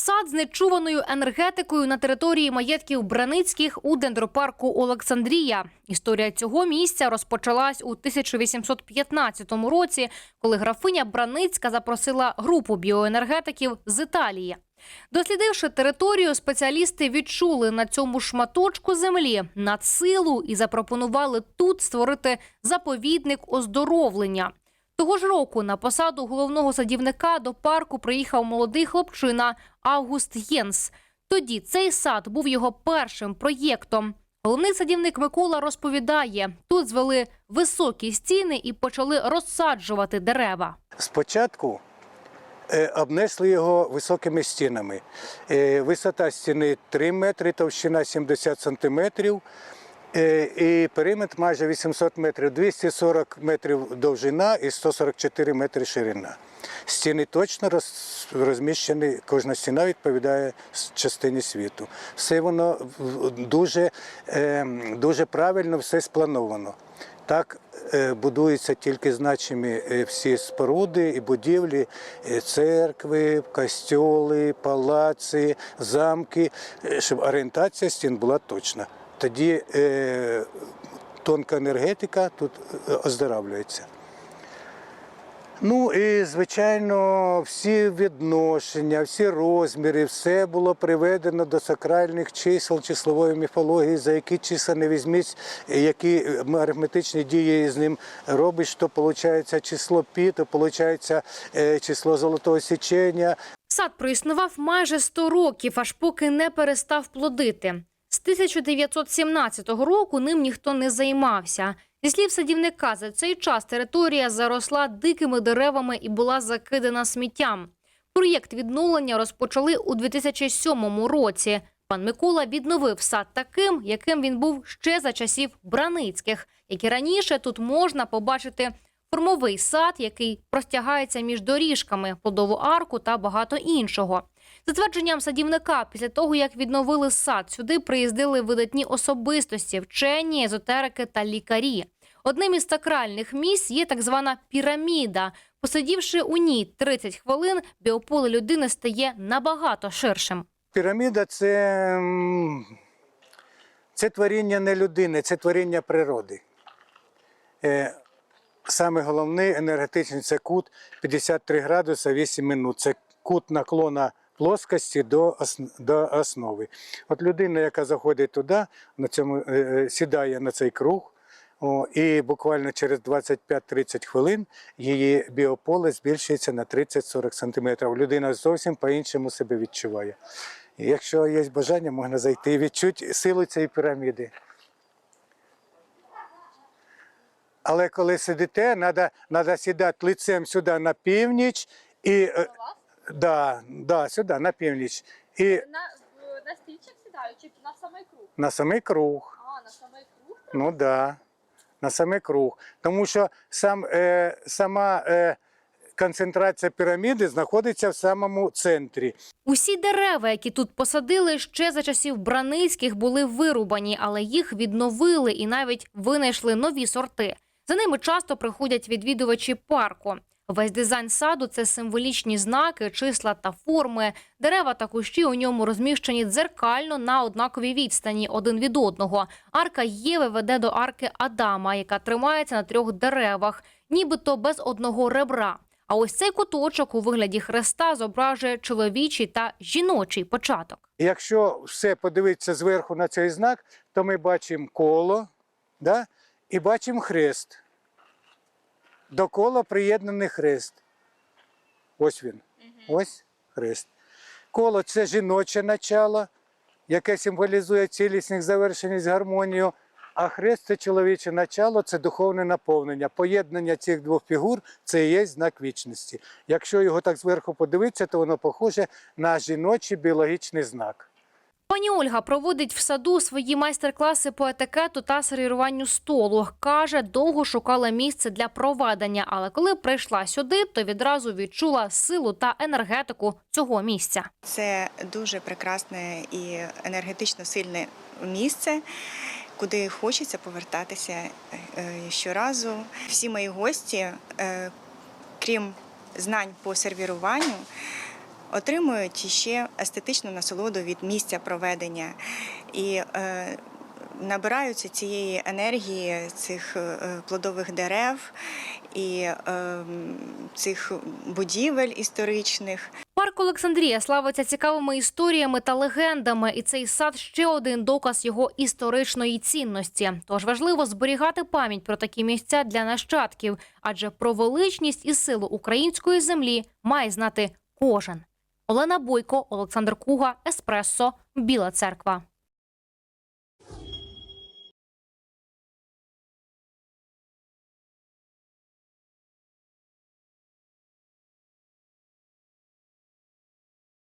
Сад з нечуваною енергетикою на території маєтків Браницьких у дендропарку Олександрія. Історія цього місця розпочалась у 1815 році, коли графиня Браницька запросила групу біоенергетиків з Італії. Дослідивши територію, спеціалісти відчули на цьому шматочку землі надсилу і запропонували тут створити заповідник оздоровлення. Того ж року на посаду головного садівника до парку приїхав молодий хлопчина Август Єнс. Тоді цей сад був його першим проєктом. Головний садівник Микола розповідає: тут звели високі стіни і почали розсаджувати дерева. Спочатку е, обнесли його високими стінами. Е, Висота стіни 3 метри, товщина 70 сантиметрів. Е, І периметр майже 800 метрів, 240 метрів довжина і 144 метри ширина. Стіни точно роз- розміщені, кожна стіна відповідає частині світу. Все воно дуже, е, дуже правильно все сплановано. Так е, будуються тільки значимі всі споруди і будівлі, церкви, костьоли, палаци, замки, щоб орієнтація стін була точна. Тоді е, тонка енергетика тут е, оздоравлюється. Ну і звичайно, всі відношення, всі розміри, все було приведено до сакральних чисел числової міфології, за які числа не візьміть, які арифметичні дії з ним робиш, то виходить число пі, то виходить е, число золотого січення. Сад проіснував майже 100 років, аж поки не перестав плодити. З 1917 року ним ніхто не займався. Зі слів садівника, за цей час територія заросла дикими деревами і була закидана сміттям. Проєкт відновлення розпочали у 2007 році. Пан Микола відновив сад таким, яким він був ще за часів Браницьких, як і раніше тут можна побачити формовий сад, який простягається між доріжками, плодову арку та багато іншого. За твердженням садівника, після того як відновили сад, сюди приїздили видатні особистості, вчені, езотерики та лікарі. Одним із сакральних місць є так звана піраміда. Посидівши у ній 30 хвилин, біополе людини стає набагато ширшим. Піраміда це, це творіння не людини, це творіння природи. Саме головне енергетичний це кут 53 градуса 8 минут. Це кут наклона плоскості до, до основи. От людина, яка заходить туди, на цьому, е, е, сідає на цей круг, о, і буквально через 25-30 хвилин її біополе збільшується на 30-40 см. Людина зовсім по-іншому себе відчуває. Якщо є бажання, можна зайти і відчути силу цієї піраміди. Але коли сидите, треба надо сідати лицем сюди на північ і е, да, да, сюди на північ. І На, в- на стільчик сідаю чи на самий круг? на самий круг. А, на самий круг? Ну да, на самий круг. Тому що сам, е, сама е, концентрація піраміди знаходиться в самому центрі. Усі дерева, які тут посадили ще за часів Браницьких, були вирубані, але їх відновили і навіть винайшли нові сорти. За ними часто приходять відвідувачі парку. Весь дизайн саду це символічні знаки, числа та форми. Дерева та кущі у ньому розміщені дзеркально на однаковій відстані один від одного. Арка Єви веде до арки Адама, яка тримається на трьох деревах, нібито без одного ребра. А ось цей куточок у вигляді хреста зображує чоловічий та жіночий початок. Якщо все подивитися зверху на цей знак, то ми бачимо коло да? І бачимо хрест. До кола приєднаний хрест. Ось він. Ось хрест. Коло це жіноче начало, яке символізує цілісність, завершеність, гармонію. А хрест це чоловіче начало, це духовне наповнення. Поєднання цих двох фігур це і є знак вічності. Якщо його так зверху подивитися, то воно похоже на жіночий біологічний знак. Пані Ольга проводить в саду свої майстер-класи по етикету та сервіруванню столу. Каже, довго шукала місце для проведення, але коли прийшла сюди, то відразу відчула силу та енергетику цього місця. Це дуже прекрасне і енергетично сильне місце, куди хочеться повертатися е, щоразу. Всі мої гості, е, крім знань по сервіруванню, отримують ще естетичну насолоду від місця проведення і е, набираються цієї енергії цих е, плодових дерев і е, цих будівель історичних. Парк Олександрія славиться цікавими історіями та легендами, і цей сад ще один доказ його історичної цінності. Тож важливо зберігати пам'ять про такі місця для нащадків, адже про величність і силу української землі має знати кожен. Олена Бойко, Олександр Куга, Еспресо, Біла Церква.